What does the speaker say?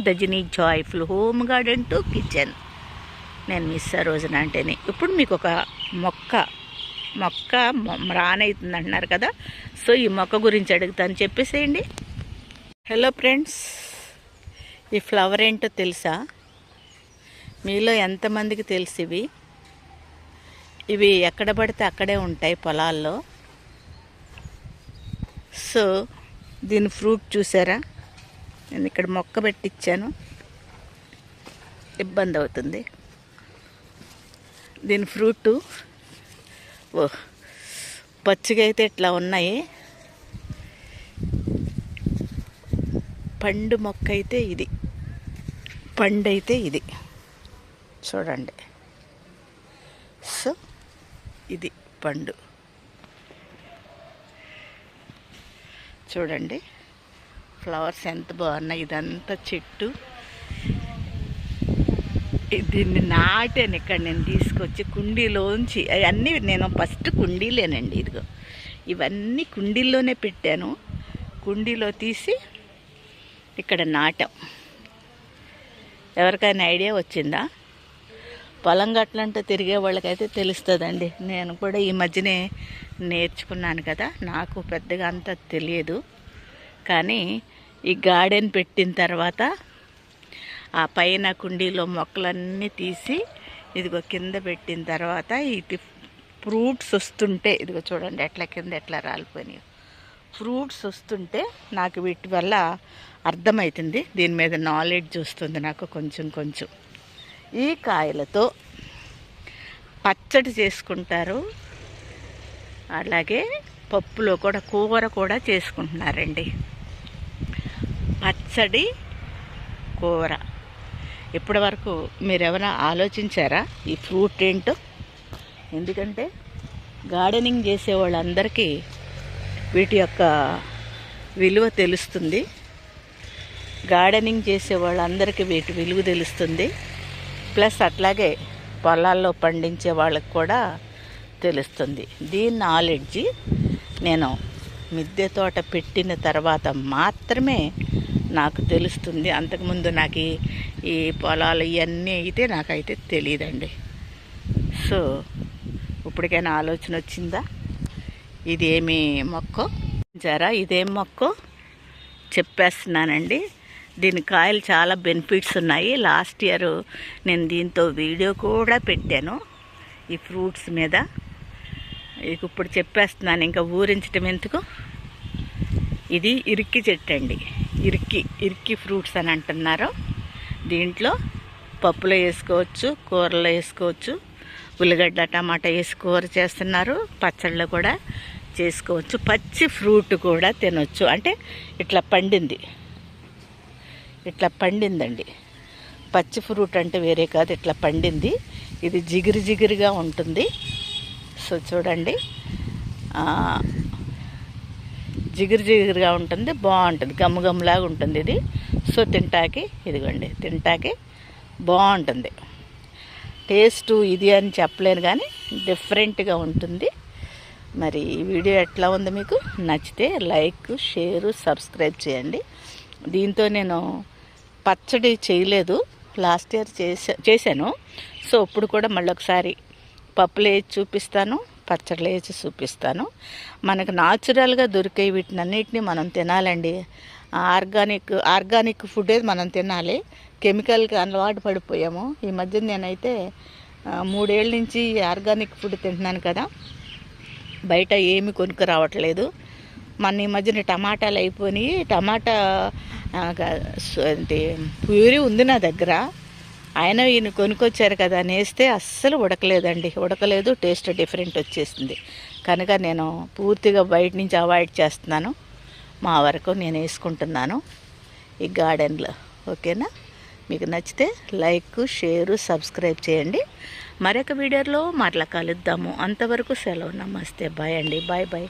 దజిని joyful home garden to kitchen. నేను miss ఆ రోజున అంటేనే. ఇప్పుడు మీకు ఒక మొక్క మొక్క రానవుతుంది అంటున్నారు కదా. సో ఈ మొక్క గురించి అడుగుతాను. చెప్పేసేయండి. హలో ఫ్రెండ్స్ ఈ ఫ్లవర్ ఏంటో తెలుసా? మీలో ఎంతమందికి తెలుసు ఇవి? ఇవి ఎక్కడ పడితే అక్కడే ఉంటాయి పొలాల్లో. సో దీని ఫ్రూట్ చూసారా? నేను ఇక్కడ మొక్క పెట్టించాను ఇబ్బంది అవుతుంది. దీని ఫ్రూటు ఓ పచ్చిగా అయితే ఇట్లా ఉన్నాయి. పండు మొక్క అయితే ఇది. పండు అయితే ఇది. చూడండి. సో ఇది పండు. చూడండి. ఫ్లవర్స్ ఎంత బాగున్నాయి ఇదంతా చెట్టు. దీన్ని నాటాను ఇక్కడ నేను తీసుకొచ్చి కుండీలోంచి. అవన్నీ నేను ఫస్ట్ కుండీలేనండి ఇదిగో. ఇవన్నీ కుండీల్లోనే పెట్టాను. కుండీలో తీసి ఇక్కడ నాటాం. ఎవరికైనా ఐడియా వచ్చిందా? పొలం గట్లంటే తిరిగే వాళ్ళకైతే తెలుస్తుందండి. నేను కూడా ఈ మధ్యనే నేర్చుకున్నాను కదా నాకు పెద్దగా అంత తెలియదు. కానీ ఈ గార్డెన్ పెట్టిన తర్వాత ఆ పైన కుండీలో మొక్కలన్నీ తీసి ఇదిగో కింద పెట్టిన తర్వాత ఇది ఫ్రూట్స్ వస్తుంటే ఇదిగో చూడండి ఎట్లా కింద ఎట్లా రాలిపోయినాయి. ఫ్రూట్స్ వస్తుంటే నాకు వీటి వల్ల అర్థమవుతుంది దీని మీద నాలెడ్జ్ వస్తుంది నాకు కొంచెం కొంచెం. ఈ కాయలతో పచ్చడి చేసుకుంటారు. అలాగే పప్పులో కూడా కూర కూడా చేసుకుంటున్నారండి. పచ్చడి కూర. ఇప్పటి వరకు మీరు ఏమైనా ఆలోచించారా? ఈ ఫ్రూట్ ఏంటో? ఎందుకంటే గార్డెనింగ్ చేసే వాళ్ళందరికీ వీటి యొక్క విలువ తెలుస్తుంది. గార్డెనింగ్ చేసే వాళ్ళందరికీ వీటి విలువ తెలుస్తుంది. ప్లస్ అట్లాగే పొలాల్లో పండించే వాళ్ళకి కూడా తెలుస్తుంది. దీని నాలెడ్జి నేను మిద్దె తోట పెట్టిన తర్వాత మాత్రమే నాకు తెలుస్తుంది. అంతకుముందు నాకు ఈ- పొలాలు ఇవన్నీ అయితే నాకైతే తెలియదండి సో ఇప్పటికైనా ఆలోచన వచ్చిందా? ఇదేమి మొక్క మొక్కో? జరా ఇదేం మొక్కో? చెప్పేస్తున్నానండి. దీని కాయలు చాలా బెనిఫిట్స్ ఉన్నాయి. లాస్ట్ ఇయర్ నేను దీంతో వీడియో కూడా పెట్టాను. ఈ ఫ్రూట్స్ మీద ఇక ఇప్పుడు చెప్పేస్తున్నాను ఇంకా ఊరించటం ఎందుకు? ఇది ఇరికి చెట్టు అండి. ఇరికి ఇరికి ఫ్రూట్స్ అని అంటున్నారు. దీంట్లో పప్పులో వేసుకోవచ్చు కూరలో వేసుకోవచ్చు ఉల్లిగడ్డ టమాటా వేసి కూర చేస్తున్నారు పచ్చళ్ళు కూడా చేసుకోవచ్చు పచ్చి ఫ్రూట్ కూడా తినొచ్చు. అంటే ఇట్లా పండింది. ఇట్లా పండిందండి. పచ్చి ఫ్రూట్ అంటే వేరే కాదు ఇట్లా పండింది. ఇది జిగిరి జిగిరిగా ఉంటుంది. సో చూడండి. జిగురు జిగురుగా ఉంటుంది బాగుంటుంది గమ్ము గమ్ములాగా ఉంటుంది ఇది. సో తింటాకి ఇదిగోండి తింటాకి బాగుంటుంది. టేస్ట్ ఇది అని చెప్పలేను కానీ డిఫరెంట్గా ఉంటుంది. మరి ఈ వీడియో ఎట్లా ఉంది మీకు నచ్చితే లైక్ షేర్ సబ్స్క్రైబ్ చేయండి. దీంతో నేను పచ్చడి చేయలేదు. లాస్ట్ ఇయర్ చేసా చేశాను. సో ఇప్పుడు కూడా మళ్ళీ ఒకసారి పప్పులు వేసి చూపిస్తాను పచ్చళ్ళు వేసి చూపిస్తాను. మనకు న్యాచురల్గా దొరికే వీటినన్నిటిని మనం తినాలండి. ఆర్గానిక్ ఆర్గానిక్ ఫుడ్ మనం తినాలి. కెమికల్కి అలవాటు పడిపోయాము. ఈ మధ్య నేనైతే మూడేళ్ళ నుంచి ఆర్గానిక్ ఫుడ్ తింటున్నాను కదా. బయట ఏమి కొనుక్కు రావట్లేదు. మన ఈ మధ్యన టమాటాలు అయిపోయినాయి. టమాటా ఏంటి ప్యూరీ ఉంది నా దగ్గర. ఆయన ఈయన కొనుక్కొచ్చారు కదా అని వేస్తే అస్సలు ఉడకలేదండి. ఉడకలేదు టేస్ట్ డిఫరెంట్ వచ్చేసింది. కనుక నేను పూర్తిగా బయట నుంచి అవాయిడ్ చేస్తున్నాను. మా వరకు నేను వేసుకుంటున్నాను ఈ గార్డెన్లో. ఓకేనా? మీకు నచ్చితే లైక్ షేరు సబ్స్క్రైబ్ చేయండి. మరొక వీడియోలో మరలా కలుద్దాము. అంతవరకు సెలవు. నమస్తే. బాయ్ అండి. Bye bye.